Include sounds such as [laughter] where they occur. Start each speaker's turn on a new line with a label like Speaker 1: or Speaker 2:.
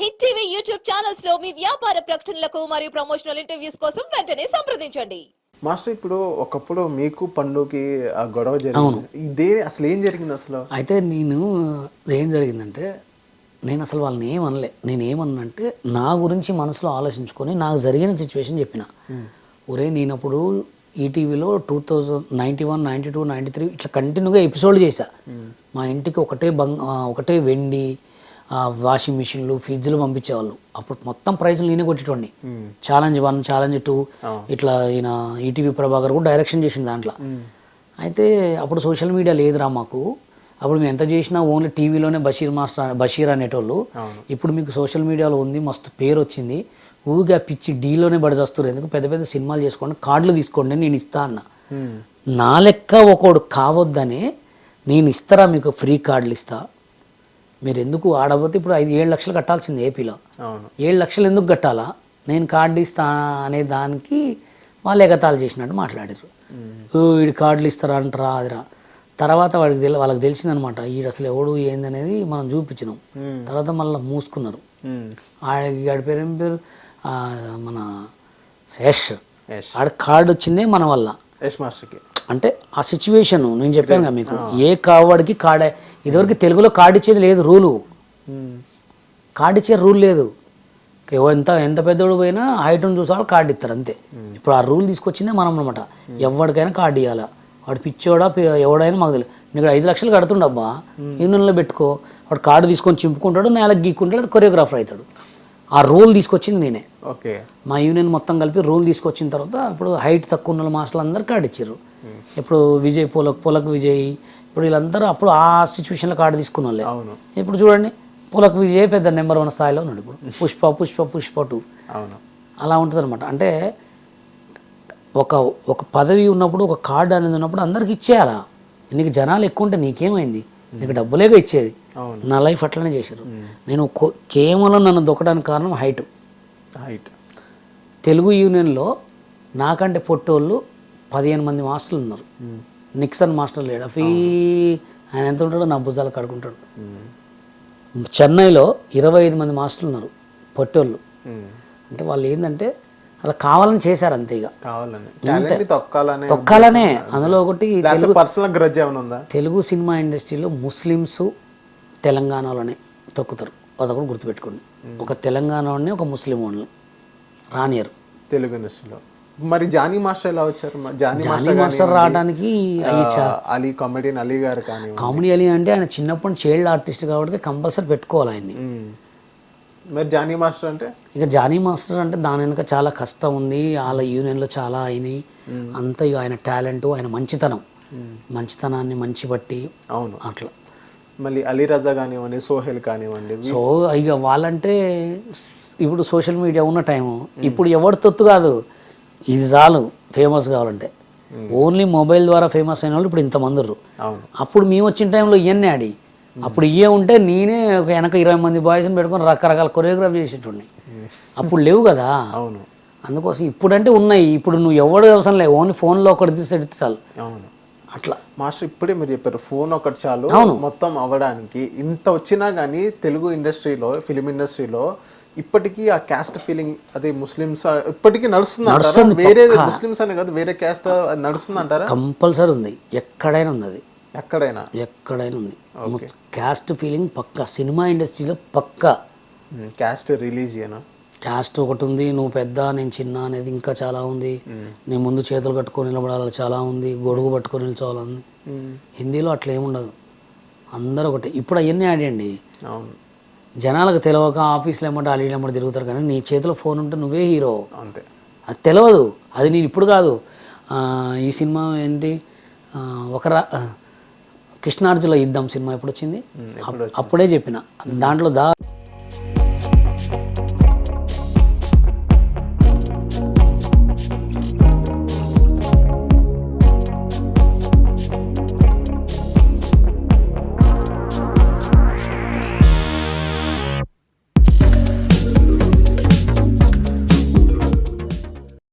Speaker 1: Hit TV YouTube ఛానల్స్లో మీ వ్యాపార ప్రకటనలకు మరియు ప్రమోషనల్ ఇంటర్వ్యూస్ కోసం వెంటనే సంప్రదించండి.
Speaker 2: మాస్టర్ ఇప్పుడు ఒకప్పుడు మీకు పండుకి ఆ గొడవ జరిగింది. ఇదే అసలు ఏం జరిగింది అసలు?
Speaker 3: అయితే నేను ఏం జరిగిందంటే నేను అసలు వాళ్ళని ఏం అనలే. నేను ఏమన్నంటే నా గురించి మనసులో ఆలోచించుకొని నాకు జరిగిన సిచ్యువేషన్ చెప్పిన. ఒరే నేను అప్పుడు ఈటీవీలో two thousand ninety one ninety two ninety three ఇట్లా కంటిన్యూగా ఎపిసోడ్ చేశా. మా ఇంటికి ఒకటే బంగ్ ఒకటే వెండి వాషింగ్ మిషన్లు ఫ్రిడ్జ్లు పంపించేవాళ్ళు. అప్పుడు మొత్తం ప్రైజ్లు నేనే కొట్టేటోడిని. ఛాలెంజ్ వన్ ఛాలెంజ్ టూ ఇట్లా ఈయన ఈటీవీ ప్రభాకర్ కూడా డైరెక్షన్ చేసింది దాంట్లో. అయితే అప్పుడు సోషల్ మీడియా లేదురా మాకు. అప్పుడు మేము ఎంత చేసినా ఓన్లీ టీవీలోనే బషీర్ మాస్టర్ బషీర్ అనేటోళ్ళు. ఇప్పుడు మీకు సోషల్ మీడియాలో ఉంది మస్తు పేరు వచ్చింది ఊగా పిచ్చి డీలోనే పడిచేస్తారు ఎందుకు? పెద్ద పెద్ద సినిమాలు చేసుకోండి కార్డులు తీసుకోండి నేను ఇస్తా అన్న. నా లెక్క ఒకడు కావద్దని నేను ఇస్తారా మీకు ఫ్రీ కార్డులు ఇస్తా? మీరు ఎందుకు ఆడబోతే ఇప్పుడు ఐదు ఏడు లక్షలు కట్టాల్సింది ఏపీలో. ఏడు లక్షలు ఎందుకు కట్టాలా? నేను కార్డు ఇస్తా అనే దానికి వాళ్ళు ఎగతాళి చేసినట్టు మాట్లాడారు. వీడి కార్డులు ఇస్తారా అంటారా? అదిరా. తర్వాత వాడికి తెలి వాళ్ళకి తెలిసిందనమాట వీడు అసలు ఎవడు ఏందనేది మనం చూపించినాం. తర్వాత మళ్ళీ మూసుకున్నారు. ఆడికి ఆడి పేరు ఏం పేరు? మన యష్ ఆడ కార్డు వచ్చిందే మన వల్ల.
Speaker 2: యష్ మాస్టర్కి.
Speaker 3: అంటే ఆ సిచ్యువేషన్ నేను చెప్పాను కదా మీకు. ఏ కావాడికి కార్డే ఇదివరకు తెలుగులో కార్డు ఇచ్చేది లేదు రూలు. ఇచ్చే రూల్ లేదు. ఎంత ఎంత పెద్దోడు పోయినా ఐటమ్ చూసాడు కార్డు ఇస్తారు అంతే. ఇప్పుడు ఆ రూల్ తీసుకొచ్చిందే మనం అనమాట ఎవరికైనా కార్డు ఇవ్వాలా వాడు పిచ్చోడా ఎవడైనా మాకు తెలియదు నీకు ఐదు లక్షలు కడుతుండబ్బా యూనియన్లో పెట్టుకో. వాడు కార్డు తీసుకొని చింపుకుంటాడు నేలకు గీక్కుంటాడు అది కొరియోగ్రాఫర్ అవుతాడు. ఆ రూల్ తీసుకొచ్చింది నేనే.
Speaker 2: ఓకే.
Speaker 3: మా యూనియన్ మొత్తం కలిపి రూల్ తీసుకొచ్చిన తర్వాత ఇప్పుడు హైట్ తక్కువ ఉన్న మాస్టర్లు అందరు కార్డు ఇచ్చారు ఇప్పుడు విజయ్ పోలక్ పోలక్ విజయ్ ఇప్పుడు వీళ్ళందరూ అప్పుడు ఆ సిచ్యువేషన్లో కార్డు తీసుకున్న వాళ్ళే ఇప్పుడు చూడండి పులక్ విజయ్ పెద్ద నెంబర్ వన్ స్థాయిలో ఉన్నాడు ఇప్పుడు. [laughs] పుష్ప పుష్ప పుష్ప టూ అలా ఉంటుంది అనమాట అంటే ఒక ఒక పదవి ఉన్నప్పుడు ఒక కార్డు అనేది ఉన్నప్పుడు అందరికి ఇచ్చేయాలా? నీకు జనాలు ఎక్కువ ఉంటే నీకేమైంది? నీకు డబ్బులేగా ఇచ్చేది. నా లైఫ్ అట్లనే చేశారు. నేను కేవలం నన్ను దొక్కడానికి కారణం హైట్
Speaker 2: హైట్
Speaker 3: తెలుగు యూనియన్లో నాకంటే పొట్టోళ్ళు పదిహేను మంది మాస్టర్లు ఉన్నారు. నిక్సన్ మాస్టర్ లేడు. ఫీ ఆయన ఎంత ఉంటాడో నా భుజాలు కడుకుంటాడు చెన్నైలో ఇరవై ఐదు మంది మాస్టర్లు ఉన్నారు పొట్టోళ్ళు. అంటే వాళ్ళు ఏంటంటే అలా కావాలని చేశారు అంతే ఇక.
Speaker 2: తొక్కాలని
Speaker 3: అందులో ఒకటి తెలుగు సినిమా ఇండస్ట్రీలో ముస్లిమ్స్ తెలంగాణలోనే తొక్కుతారు. అదొకటి గుర్తుపెట్టుకోండి. ఒక తెలంగాణ వాడిని ఒక ముస్లిం వాడిని. రానియరు.
Speaker 2: తెలుగు ఇండస్ట్రీలో. మరి జానీ మాస్టర్ ఎలా వచ్చారు? జానీ
Speaker 3: జానీ
Speaker 2: మాస్టర్
Speaker 3: రావడానికి
Speaker 2: అలీ కామెడియన్ అలీ గారు కానీ
Speaker 3: కామెడీ అలీ అంటే ఆయన చిన్నప్పటి చైల్డ్ ఆర్టిస్ట్ కాబట్టి కంపల్సరీ పెట్టుకోవాలి ఆయన్ని.
Speaker 2: మరి జానీ మాస్టర్ అంటే?
Speaker 3: ఇక జానీ మాస్టర్ అంటే దాని వెనుక చాలా కష్టం ఉంది. వాళ్ళ యూనియన్లో చాలా అయినాయి. అంతా ఇక ఆయన టాలెంట్ ఆయన మంచితనం. మంచితనాన్ని మంచి బట్టి
Speaker 2: అవును.
Speaker 3: అట్లా.
Speaker 2: మళ్ళీ అలీ రజా కానివ్వండి సోహెల్ కానివ్వండి
Speaker 3: సో ఇక వాళ్ళంటే ఇప్పుడు సోషల్ మీడియా ఉన్న టైము. ఇప్పుడు ఎవరి తొత్తు కాదు. ఇది చాలు ఫేమస్ కావాలంటే. ఓన్లీ మొబైల్ ద్వారా ఫేమస్ అయిన వాళ్ళు ఇప్పుడు ఇంతమంది అప్పుడు మేము వచ్చిన టైంలో ఇవన్నీ ఆడి. అప్పుడు ఇవే ఉంటే నేనే ఒక వెనక ఇరవై మంది బాయ్స్ని పెట్టుకొని రకరకాల కొరియోగ్రాఫ్ చేసేటోడిని. అప్పుడు లేవు కదా.
Speaker 2: అవును.
Speaker 3: అందుకోసం ఇప్పుడంటే ఉన్నాయి. ఇప్పుడు నువ్వు ఎవడు అవసరం లేవు ఓన్లీ ఫోన్లో ఒకటి తీసి ఎడితే చాలు.
Speaker 2: అవును.
Speaker 3: అట్లా.
Speaker 2: మాస్టర్ ఇప్పుడే మీరు చెప్పారు ఫోన్ ఒకటి చాలు మొత్తం అవ్వడానికి. ఇంత వచ్చినా కానీ తెలుగు ఇండస్ట్రీలో ఫిలిం ఇండస్ట్రీలో ఇప్పటికీ ఆ క్యాస్ట్ ఫీలింగ్ అదే ముస్లిమ్స్ ఇప్పటికీ నడుస్తుంది వేరే ముస్లిమ్స్ అనే కాదు వేరే క్యాస్ట్ నడుస్తుంది అంటారా?
Speaker 3: కంపల్సరీ ఉంది. ఎక్కడైనా ఉంది అది
Speaker 2: ఎక్కడైనా?
Speaker 3: ఎక్కడైనా ఉంది. క్యాస్ట్ ఫీలింగ్ పక్క. సినిమా ఇండస్ట్రీలో పక్క.
Speaker 2: క్యాస్ట్ రిలీజియన్
Speaker 3: క్యాస్ట్ ఒకటి ఉంది నువ్వు పెద్ద నేను చిన్న అనేది ఇంకా చాలా ఉంది. నేను ముందు చేతులు కట్టుకొని నిలబడాలి చాలా ఉంది. గొడుగు పట్టుకొని నిల్చోవాలి ఉంది హిందీలో అట్లా ఏముండదు. అందరూ ఒకటి. ఇప్పుడు అవన్నీ ఆడండి
Speaker 2: అవును.
Speaker 3: జనాలకు తెలియక ఆఫీస్లో ఏమంటే అలీలు ఏమంటే తిరుగుతారు కానీ నీ చేతిలో ఫోన్ ఉంటే నువ్వే హీరో.
Speaker 2: అంతే.
Speaker 3: అది తెలియదు అది నేను ఇప్పుడు కాదు. ఈ సినిమా ఏంటి? ఒక కృష్ణార్జున యుద్ధం సినిమా ఎప్పుడు వచ్చింది? అప్పుడే చెప్పిన. దాంట్లో దా